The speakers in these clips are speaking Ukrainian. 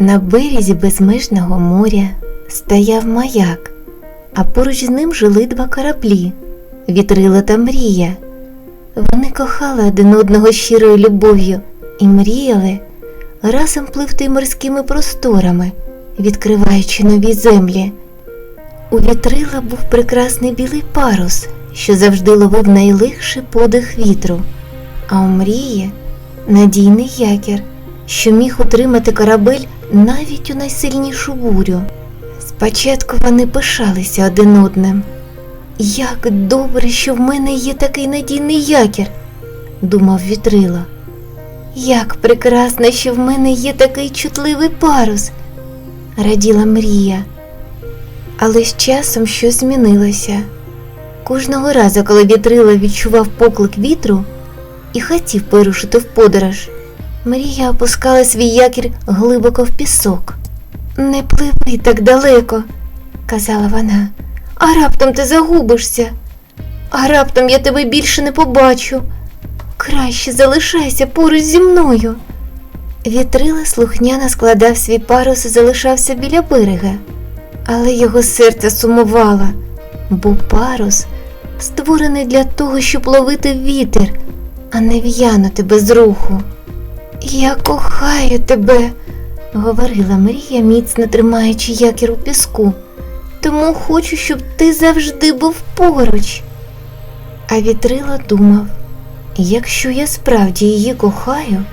На березі безмежного моря стояв маяк, а поруч з ним жили два кораблі вітрила та мрія. Вони кохали один одного щирою любов'ю і мріяли разом пливти морськими просторами, відкриваючи нові землі. У вітрила був прекрасний білий парус, що завжди ловив найлегший подих вітру, а у мрії надійний якір, що міг утримати корабель навіть у найсильнішу бурю. Спочатку вони пишалися один одним. Як добре, що в мене є такий надійний якір, думав вітрило. Як прекрасно, що в мене є такий чутливий парус, раділа мрія. Але з часом щось змінилося. Кожного разу, коли вітрило відчував поклик вітру і хотів вирушити в подорож, Мрія опускала свій якір глибоко в пісок. Не пливи так далеко, казала вона, а раптом ти загубишся, а раптом я тебе більше не побачу. Краще залишайся поруч зі мною. Вітрила слухняно складав свій парус і залишався біля берега, але його серце сумувало, бо парус створений для того, щоб ловити вітер, а не в'янути без руху. Я кохаю тебе, говорила Мрія, міцно тримаючи якір у піску, тому хочу, щоб ти завжди був поруч. А вітрило думав, якщо я справді її кохаю,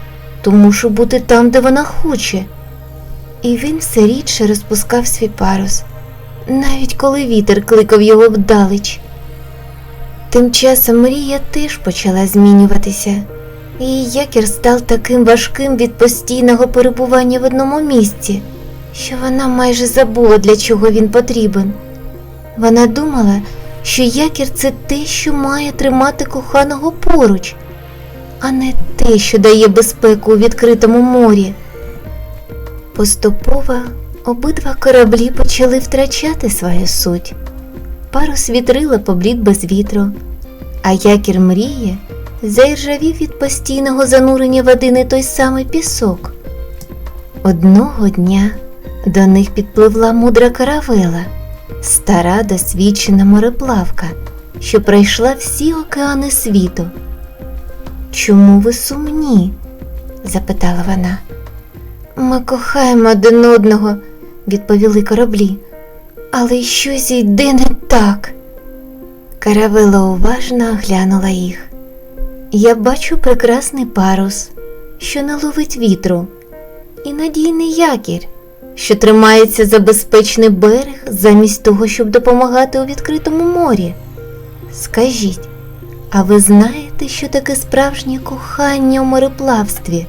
то мушу бути там, де вона хоче. І він все рідше розпускав свій парус, навіть коли вітер кликав його вдалеч. Тим часом Мрія теж почала змінюватися. Її якір став таким важким від постійного перебування в одному місці, що вона майже забула, для чого він потрібен. Вона думала, що якір це те, що має тримати коханого поруч, а не те, що дає безпеку у відкритому морі. Поступово обидва кораблі почали втрачати свою суть. Парус вітрила поблід без вітру, а якір мрії заіржавів від постійного занурення в один і той самий пісок. Одного дня до них підпливла мудра каравела, стара досвідчена мореплавка, що пройшла всі океани світу. Чому ви сумні? запитала вона. Ми кохаємо один одного, відповіли кораблі, але щось йде не так. Каравела уважно оглянула їх. Я бачу прекрасний парус, що не ловить вітру, і надійний якір, що тримається за безпечний берег замість того, щоб допомагати у відкритому морі. Скажіть, а ви знаєте, що таке справжнє кохання у мореплавстві?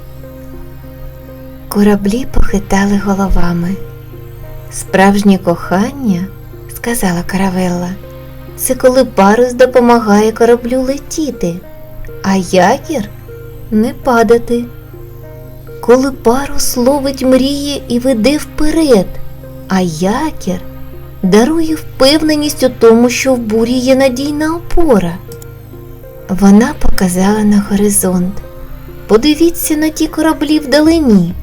Кораблі похитали головами. Справжнє кохання, сказала Каравелла, це коли парус допомагає кораблю летіти а якір не падати. Коли парус ловить мрії і веде вперед, а якір дарує впевненість у тому, що в бурі є надійна опора. Вона показала на горизонт. Подивіться на ті кораблі вдалині.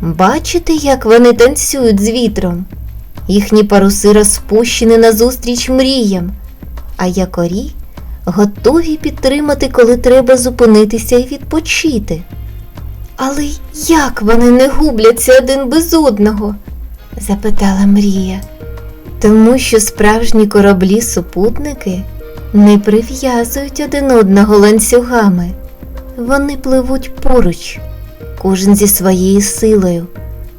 Бачите, як вони танцюють з вітром? Їхні паруси розпущені назустріч мріям, а якорі готові підтримати, коли треба зупинитися і відпочити. Але як вони не губляться один без одного? запитала Мрія. Тому що справжні кораблі супутники не прив'язують один одного ланцюгами. Вони пливуть поруч, кожен зі своєю силою.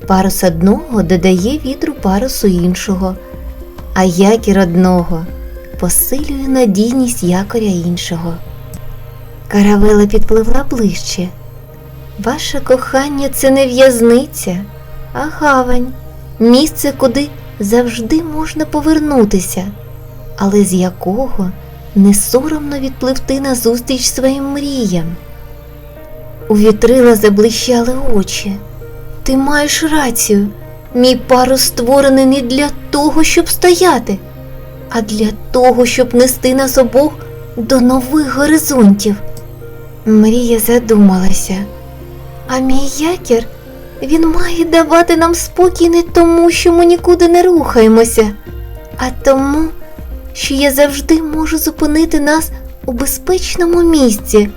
Парус одного додає вітру парусу іншого, а якір одного посилює надійність якоря іншого. Каравела підпливла ближче. Ваше кохання це не в'язниця, а гавань, місце, куди завжди можна повернутися, але з якого не соромно відпливти назустріч своїм мріям. У вітрила заблищали очі. Ти маєш рацію, мій парус створений не для того, щоб стояти а для того, щоб нести нас обох до нових горизонтів. Мрія задумалася, а мій якір Він має давати нам спокій не тому, що ми нікуди не рухаємося, а тому, що я завжди можу зупинити нас у безпечному місці,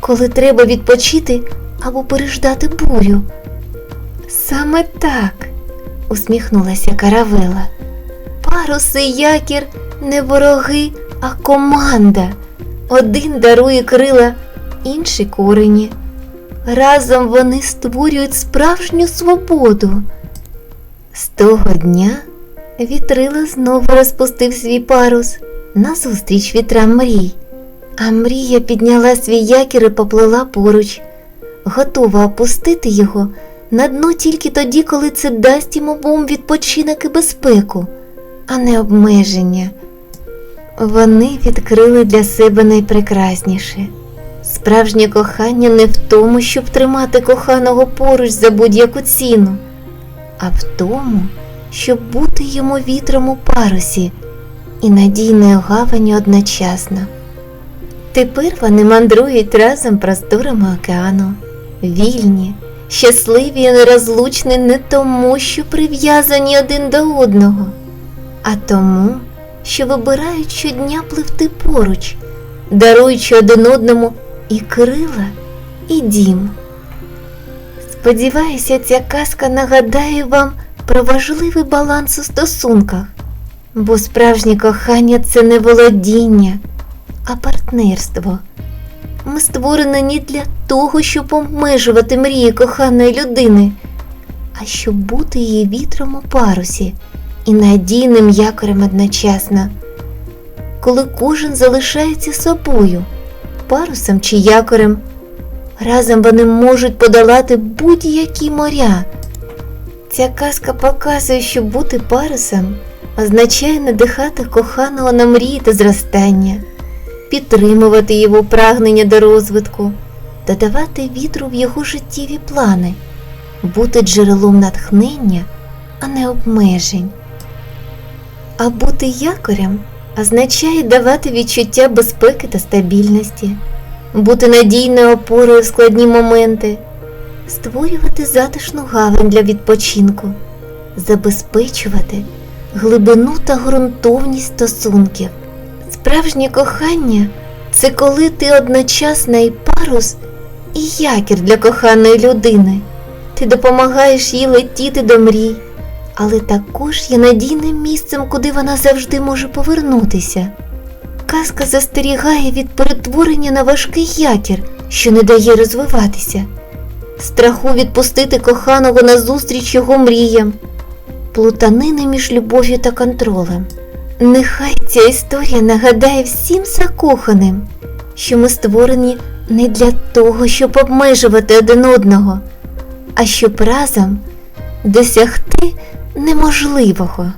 коли треба відпочити або переждати бурю. Саме так, усміхнулася каравела. Парус і якір не вороги, а команда. Один дарує крила, інший корені. Разом вони створюють справжню свободу. З того дня вітрила знову розпустив свій парус назустріч вітрам мрій, а мрія підняла свій якір і поплила поруч, готова опустити його на дно тільки тоді, коли це дасть йому обом відпочинок і безпеку, а не обмеження. Вони відкрили для себе найпрекрасніше. Справжнє кохання не в тому, щоб тримати коханого поруч за будь-яку ціну, а в тому, щоб бути йому вітром у парусі і надійною гаваню одночасно. Тепер вони мандрують разом просторами океану, вільні, щасливі і нерозлучні не тому, що прив'язані один до одного, а тому, що вибирають щодня пливти поруч, даруючи один одному і крила, і дім. Сподіваюся, ця казка нагадає вам про важливий баланс у стосунках, бо справжнє кохання це не володіння, а партнерство. Ми створені не для того, щоб обмежувати мрії коханої людини, а щоб бути її вітром у парусі і надійним якорем одночасно, коли кожен залишається собою, парусом чи якорем. Разом вони можуть подолати будь-які моря. Ця казка показує, що бути парусом означає надихати коханого на мрії та зростання, підтримувати його прагнення до розвитку, додавати вітру в його життєві плани, бути джерелом натхнення, а не обмежень. А бути якорем означає давати відчуття безпеки та стабільності бути надійною опорою в складні моменти, створювати затишну гавань для відпочинку, забезпечувати глибину та ґрунтовність стосунків. Справжнє кохання це коли ти одночасно і парус, і якір для коханої людини. Ти допомагаєш їй летіти до мрій, але також є надійним місцем, куди вона завжди може повернутися. Казка застерігає від перетворення на важкий якір, що не дає розвиватися, страху відпустити коханого назустріч його мріям, плутанини між любов'ю та контролем. Нехай ця історія нагадає всім закоханим, що ми створені не для того, щоб обмежувати один одного, а щоб разом досягти неможливого.